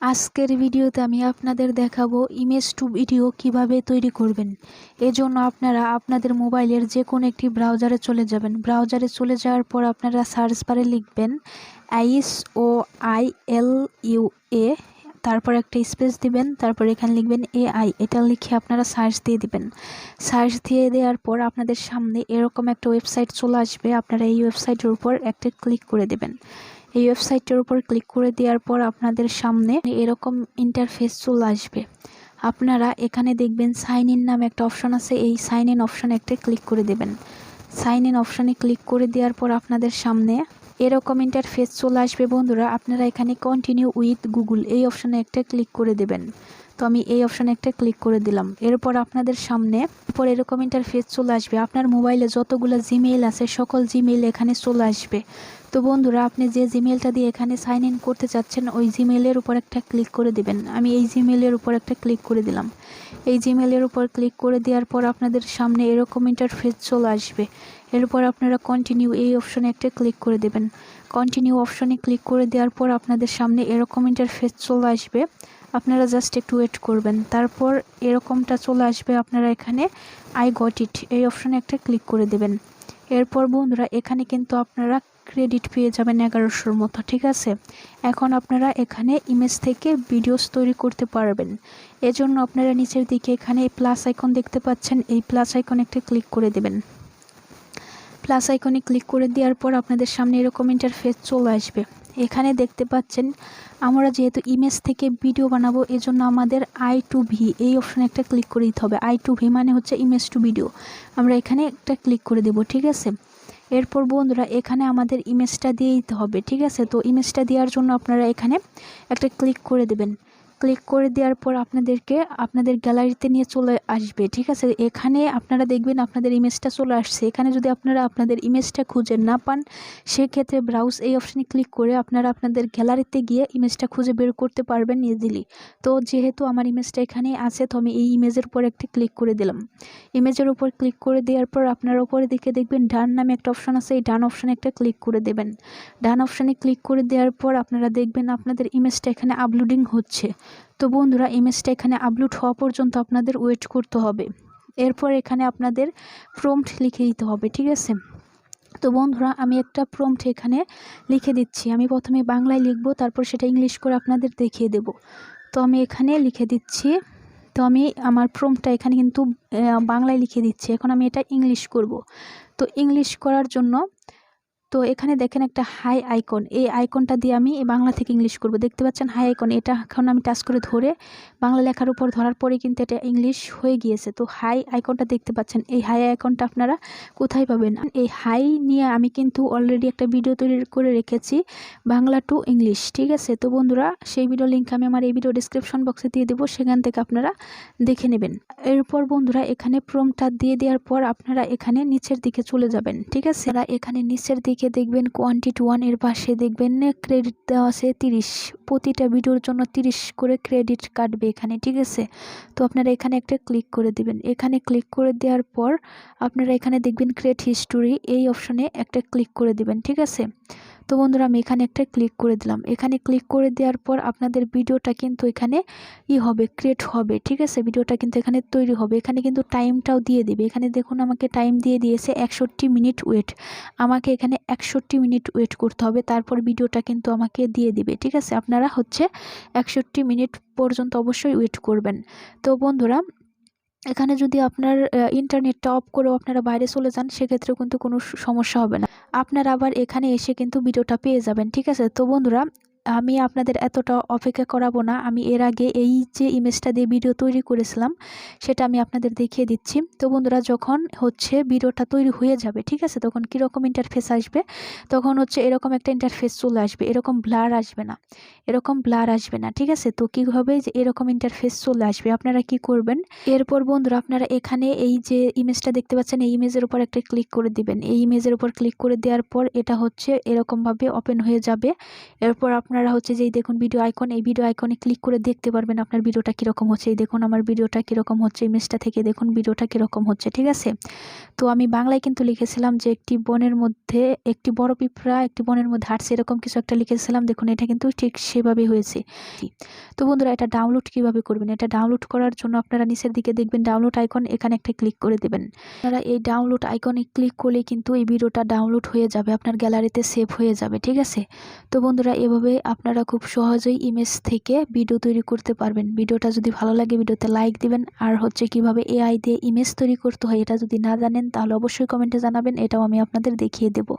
আজকের ভিডিওতে আমি আপনাদের দেখাবো ইমেজ টু ভিডিও কীভাবে তৈরি করবেন। এজন্য আপনারা আপনাদের মোবাইলের যে কোনো একটি ব্রাউজারে চলে যাবেন। ব্রাউজারে চলে যাওয়ার পর আপনারা সার্চ বারে লিখবেন আইস ও আই এল ইউ এ তারপর একটা স্পেস দিবেন, তারপর এখানে লিখবেন এ আই এটা লিখে আপনারা সার্চ দিয়ে দিবেন। সার্চ দিয়ে দেওয়ার পর আপনাদের সামনে এরকম একটা ওয়েবসাইট চলে আসবে, আপনারা এই ওয়েবসাইটের উপর একটা ক্লিক করে দেবেন। এই ওয়েবসাইটের উপর ক্লিক করে দেওয়ার পর আপনাদের সামনে এরকম ইন্টারফেস চলে আসবে। আপনারা এখানে দেখবেন সাইন ইন নামে একটা অপশন আছে। এই সাইন ইন অপশনে একটা ক্লিক করে দেবেন। সাইন ইন অপশনে ক্লিক করে দেওয়ার পর আপনাদের সামনে এরকম ইন্টারফেস চলে আসবে। বন্ধুরা, আপনারা এখানে কন্টিনিউ উইথ গুগল এই অপশনে একটা ক্লিক করে দেবেন। তো আমি এই অপশানে একটা ক্লিক করে দিলাম। এরপর আপনাদের সামনে পর এরকম ইন্টারফেস চলে আসবে। আপনার মোবাইলে যতগুলো জিমেইল আছে, সকল জিমেইল এখানে চলে আসবে। তো বন্ধুরা, আপনি যে জিমেলটা দিয়ে এখানে সাইন ইন করতে চাচ্ছেন, ওই জিমেলের উপর একটা ক্লিক করে দিবেন। আমি এই জিমেলের উপর একটা ক্লিক করে দিলাম। এই জিমেলের উপর ক্লিক করে দেওয়ার পর আপনাদের সামনে এরকম ইন্টারফেস চলে আসবে। এরপর আপনারা কন্টিনিউ এই অপশনে একটা ক্লিক করে দেবেন। কন্টিনিউ অপশনে ক্লিক করে দেওয়ার পর আপনাদের সামনে এরকম ইন্টারফেস চলে আসবে। আপনারা জাস্ট একটু ওয়েট করবেন। তারপর এরকমটা চলে আসবে আপনারা এখানে আই গট ইট এই অপশনে একটা ক্লিক করে দেবেন। এরপর বন্ধুরা, এখানে কিন্তু আপনারা ক্রেডিট পেয়ে যাবেন এগারোশোর মতো, ঠিক আছে? এখন আপনারা এখানে ইমেজ থেকে ভিডিওস তৈরি করতে পারবেন। এজন্য আপনারা নিচের দিকে এখানে প্লাস আইকন দেখতে পাচ্ছেন। এই প্লাস আইকন একটা ক্লিক করে দেবেন। প্লাস আইকনে ক্লিক করে দেওয়ার পর আপনাদের সামনে এরকম ইন্টারফেস চলে আসবে। এখানে দেখতে পাচ্ছেন, আমরা যেহেতু ইমেজ থেকে ভিডিও বানাবো, এজন্য আমাদের আই টু ভি এই অপশানে একটা ক্লিক করে দিতে হবে। আই টু ভি মানে হচ্ছে ইমেজ টু ভিডিও আমরা এখানে একটা ক্লিক করে দেব, ঠিক আছে? এরপর বন্ধুরা, এখানে আমাদের ইমেজটা দিয়ে দিতে হবে, ঠিক আছে? তো ইমেজটা দেওয়ার জন্য আপনারা এখানে একটা ক্লিক করে দেবেন। ক্লিক করে দেওয়ার পর আপনাদেরকে আপনাদের গ্যালারিতে নিয়ে চলে আসবে, ঠিক আছে? এখানে আপনারা দেখবেন আপনাদের ইমেজটা চলে আসছে। এখানে যদি আপনারা আপনাদের ইমেজটা খুঁজে না পান, সেক্ষেত্রে ব্রাউজ এই অপশানে ক্লিক করে আপনারা আপনাদের গ্যালারিতে গিয়ে ইমেজটা খুঁজে বের করতে পারবেন ইজিলি তো যেহেতু আমার ইমেজটা এখানে আছে, তো আমি এই ইমেজের উপর একটা ক্লিক করে দিলাম। ইমেজের উপর ক্লিক করে দেওয়ার পর আপনারা উপরে দিকে দেখবেন ডান নামে একটা অপশান আছে, এই ডান অপশানে একটা ক্লিক করে দেবেন। ডান অপশানে ক্লিক করে দেওয়ার পর আপনারা দেখবেন আপনাদের ইমেজটা এখানে আপলোডিং হচ্ছে। তো বন্ধুরা ইমেজটা এখানে আপলোড হওয়া পর্যন্ত আপনাদের ওয়েট করতে হবে। এরপর এখানে আপনাদের প্রম্পট লিখে দিতে হবে, ঠিক আছে? তো বন্ধুরা, আমি একটা প্রম্পট এখানে লিখে দিচ্ছি। আমি প্রথমে বাংলায় লিখব, তারপর সেটা ইংলিশ করে আপনাদের দেখিয়ে দেব। তো আমি এখানে লিখে দিচ্ছি, তো আমি আমার প্রম্পটটা এখানে কিন্তু বাংলায় লিখে দিচ্ছি। এখন আমি এটা ইংলিশ করব। তো ইংলিশ করার জন্য তো এখানে দেখেন একটা হাই আইকন এই আইকনটা দিয়ে আমি বাংলা থেকে ইংলিশ করব। দেখতে পাচ্ছেন হাই আইকন এটা এখন আমি টাচ করে ধরে বাংলা লেখার উপর ধরার পরে কিন্তু এটা ইংলিশ হয়ে গিয়েছে। তো হাই আইকনটা দেখতে পাচ্ছেন। এই হাই আইকনটা আপনারা কোথায় পাবেন? এই হাই নিয়ে আমি কিন্তু অলরেডি একটা ভিডিও তৈরি করে রেখেছি, বাংলা টু ইংলিশ ঠিক আছে? তো বন্ধুরা, সেই ভিডিও লিঙ্ক আমি আমার এই ভিডিও ডিসক্রিপশন বক্সে দিয়ে দেবো, সেখান থেকে আপনারা দেখে নেবেন। এরপর বন্ধুরা, এখানে প্রমটা দিয়ে দেওয়ার পর আপনারা এখানে নিচের দিকে চলে যাবেন, ঠিক আছে? এখানে নিচের দিকে দিকে দেখবেন কোয়ান্টিটি ওয়ানের পাশে দেখবেন ক্রেডিট দেওয়া আছে তিরিশ। প্রতিটা ভিডিওর জন্য তিরিশ করে ক্রেডিট কাটবে এখানে, ঠিক আছে? তো আপনারা এখানে একটা ক্লিক করে দিবেন। এখানে ক্লিক করে দেওয়ার পর আপনারা এখানে দেখবেন ক্রিয়েট হিস্টোরি এই অপশনে একটা ক্লিক করে দিবেন, ঠিক আছে? তো বন্ধুরা, আমি এখানে একটা ক্লিক করে দিলাম। এখানে ক্লিক করে দেওয়ার পর আপনাদের ভিডিওটা কিন্তু এখানে ই হবে ক্রিয়েট হবে, ঠিক আছে? ভিডিওটা কিন্তু এখানে তৈরি হবে। এখানে কিন্তু টাইমটাও দিয়ে দেবে। এখানে দেখুন, আমাকে টাইম দিয়ে দিয়েছে একষট্টি মিনিট ওয়েট আমাকে এখানে একষট্টি মিনিট ওয়েট করতে হবে। তারপর ভিডিওটা কিন্তু আমাকে দিয়ে দিবে, ঠিক আছে? আপনারা হচ্ছে একষট্টি মিনিট পর্যন্ত অবশ্যই ওয়েট করবেন। তো বন্ধুরা, এখানে যদি আপনার ইন্টারনেটটা অফ করেও আপনারা বাইরে চলে যান, সেক্ষেত্রেও কিন্তু কোনো সমস্যা হবে না। আপনারা আবার এখানে এসে কিন্তু ভিডিওটা পেয়ে যাবেন ঠিক আছে? তো বন্ধুরা আমি আপনাদের এতটা অপেক্ষা করাবো না। আমি এর আগে এই যে ইমেজটা দিয়ে ভিডিও তৈরি করেছিলাম, সেটা আমি আপনাদের দেখিয়ে দিচ্ছি। তো বন্ধুরা, যখন হচ্ছে ভিডিওটা তৈরি হয়ে যাবে, ঠিক আছে? তখন কীরকম ইন্টারফেস আসবে? তখন হচ্ছে এরকম একটা ইন্টারফেস চলে আসবে। এরকম ব্লার আসবে না। এরকম ব্লার আসবে না, ঠিক আছে? তো কী হবে যে এরকম ইন্টারফেস চলে আসবে। আপনারা কি করবেন? এরপর বন্ধুরা, আপনারা এখানে এই যে ইমেজটা দেখতে পাচ্ছেন, এই ইমেজের উপর একটা ক্লিক করে দিবেন। এই ইমেজের উপর ক্লিক করে দেওয়ার পর এটা হচ্ছে এরকমভাবে ওপেন হয়ে যাবে। এরপর আপনার আপনারা হচ্ছে যে, এই দেখুন ভিডিও আইকন এই ভিডিও আইকনে ক্লিক করে দেখতে পারবেন আপনার ভিডিওটা কীরকম হচ্ছে। এই দেখুন আমার ভিডিওটা কীরকম হচ্ছে ইমেজটা থেকে দেখুন ভিডিওটা কীরকম হচ্ছে, ঠিক আছে? তো আমি বাংলায় কিন্তু লিখেছিলাম যে, একটি বনের মধ্যে, একটি বড় পিঁপড়া, একটি বনের মধ্যে হাঁটছে, এরকম কিছু একটা লিখেছিলাম। দেখুন, এটা কিন্তু ঠিক সেভাবেই হয়েছে। তো বন্ধুরা, এটা ডাউনলোড কীভাবে করবেন? এটা ডাউনলোড করার জন্য আপনারা নিচের দিকে দেখবেন ডাউনলোড আইকন এখানে একটা ক্লিক করে দেবেন। আপনারা এই ডাউনলোড আইকনে ক্লিক করলে কিন্তু এই ভিডিওটা ডাউনলোড হয়ে যাবে, আপনার গ্যালারিতে সেভ হয়ে যাবে, ঠিক আছে? তো বন্ধুরা, এভাবে আপনারা খুব সহজেই ইমেজ থেকে ভিডিও তৈরি করতে পারবেন। ভিডিওটা যদি ভালো লাগে ভিডিওতে লাইক দিবেন। আর হচ্ছে কীভাবে এআই দিয়ে ইমেজ তৈরি করতে হয়, এটা যদি না জানেন, তাহলে অবশ্যই কমেন্টে জানাবেন। এটাও আমি আপনাদের দেখিয়ে দেবো।